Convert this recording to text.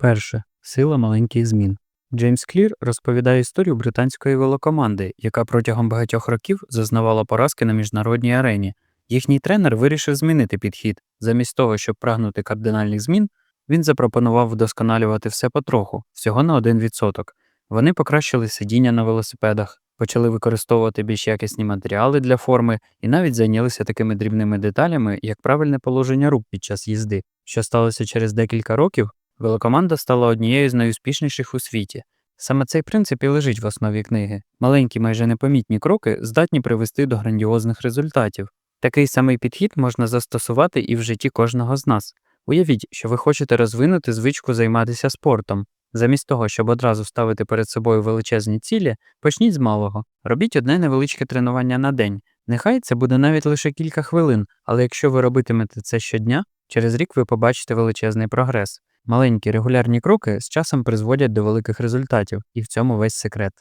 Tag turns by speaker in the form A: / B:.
A: Перше. Сила маленьких змін. Джеймс Клір розповідає історію британської велокоманди, яка протягом багатьох років зазнавала поразки на міжнародній арені. Їхній тренер вирішив змінити підхід. Замість того, щоб прагнути кардинальних змін, він запропонував вдосконалювати все потроху, всього на 1%. Вони покращили сидіння на велосипедах, почали використовувати більш якісні матеріали для форми і навіть зайнялися такими дрібними деталями, як правильне положення рук під час їзди. Що сталося через декілька років, велокоманда стала однією з найуспішніших у світі. Саме цей принцип і лежить в основі книги. Маленькі, майже непомітні кроки здатні привести до грандіозних результатів. Такий самий підхід можна застосувати і в житті кожного з нас. Уявіть, що ви хочете розвинути звичку займатися спортом. Замість того, щоб одразу ставити перед собою величезні цілі, почніть з малого. Робіть одне невеличке тренування на день. Нехай це буде навіть лише кілька хвилин, але якщо ви робитимете це щодня, через рік ви побачите величезний прогрес. Маленькі регулярні кроки з часом призводять до великих результатів, і в цьому весь секрет.